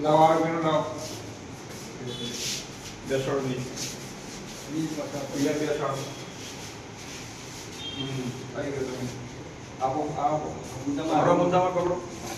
લાવો આ મેનુ લાવો બેસોડની અહીંયા બેસાડો હમ આવી ગયો તમે આપો આ આપો આપો મુદ્દામાં પકડો આ બાજુથી તું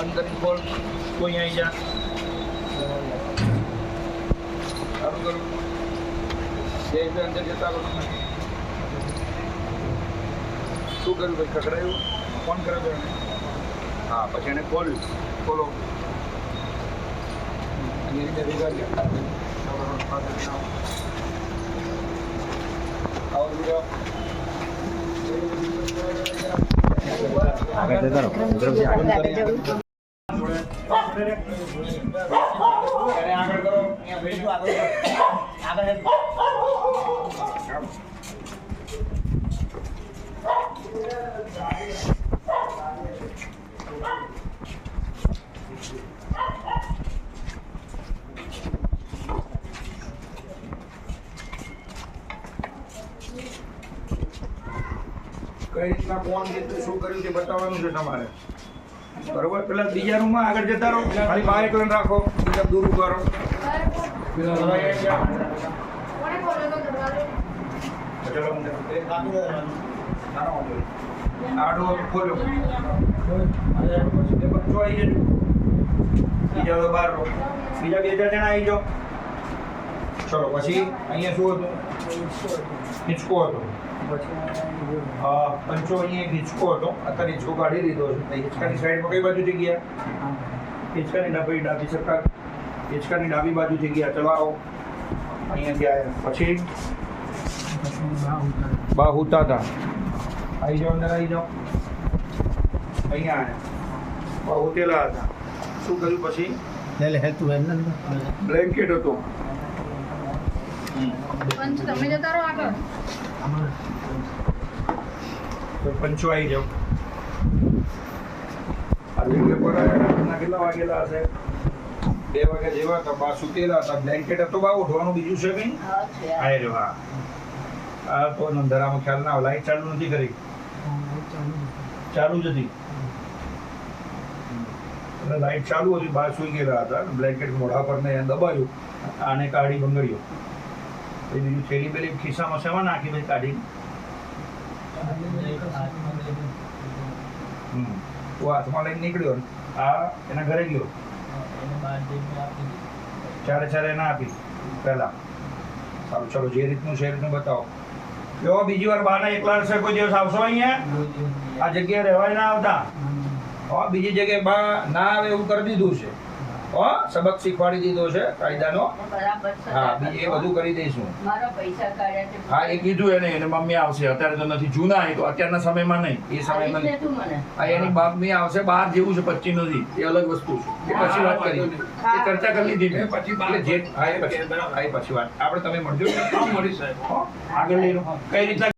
બંધ કરીને ખોલ કોઈ અહીં જા. સારું करो જય અંદર જતા રહો તમે શું કર્યું ભાઈ ખખડાયું? ફોન કર્યો તો એને? હા પછી એને ખોલ્યું. ખોલો. એની રીતે ભેગા ગયા આવો બીજો. આગળ જતા રહો. કઈ રીતના કોણ કેટલું શું કર્યું તે બતાવવાનું છે તમારે? બરોબર પેલા બીજા રૂમમાં આગળ જતા રહો. ખાલી બહાર એકલા રાખો. બીજા દૂર નહીં. આડો ખોલ્યો. એ આવી જજો બીજા તો બહાર રહો. બીજા બે ચાર જણા આવી જાઓ. ચલો પછી અહીંયા શું હતું? હિંચકો હતો પંચો અહીંયા એક હિંચકો હતો અત્યારે હિંચકો કાઢી દીધો છે હિંચકાની સાઈડમાં કઈ બાજુથી ગયા હિંચકાની ડાબી ડાબી સરકાર હિંચકાની ડાબી બાજુ ગયા ચલો આવો. અહીંયાથી આવ્યા પછી? બાહુતા હતા આવી જાઓ અંદર આવી જાઓ. અહીંયા આવ્યા બા હુતેલા હતા. શું કર્યું પછી? બ્લેન્કેટ હતો. પંચ તમે જતા રહો આગળ. પંચો આવી જાઓ કેટલા વાગેલા હશે? બે વાગે જેવા હતા બા સુતેલા હતા. બ્લેન્કેટ હતો બા ઉઠવાનું બીજું છે કઈ? હા રહ્યો હા. આ તો અંધારામાં ખ્યાલ ના લાઈટ ચાલુ નથી કરી? ચાલુ જ હતી. એટલે લાઈટ ચાલુ હતી બહાર સુઈ ગયેલા હતા. બ્લેન્કેટ મોઢા પર ને દબાયું. આને કાઢી બંગડ્યો એ બીજું થેલી બેલી ખિસ્સામાં શેમાં નાખી ભાઈ કાઢી તું હાથમાં લઈને નીકળ્યો આ એના ઘરે ગયો. ચારે ચારે એના આપી. પહેલા. સારું ચલો જે રીતનું છે એ રીતનું બતાવો. જો બીજી વાર બાના એકલા હશે કોઈ દિવસ આવશો અહીંયા? આ જગ્યાએ રહેવાય ના આવતા? હા બીજી જગ્યાએ બા ના આવે એવું કરી દીધું છે. સબક શીખવાડી દીધો છે કાયદાનો. બરાબર હા એ બધું કરી દઈશું. મારા પૈસા કાઢ્યા છે. હા એ કીધું એને એને મમ્મી આવશે અત્યારે તો નથી જૂના એ તો અત્યારના સમયમાં નહીં. એ સમયમાં હા એની મમ્મી આવશે બહાર જેવું છે પચ્ચી નથી એ અલગ વસ્તુ છે. એ પછી વાત કરી એ ચર્ચા કરી લીધી. મેં. એટલે જે હા એ પછી હા એ પછી વાત. આપણે તમે મળજો. મળી સાહેબ આગળ લઈ કઈ રીતના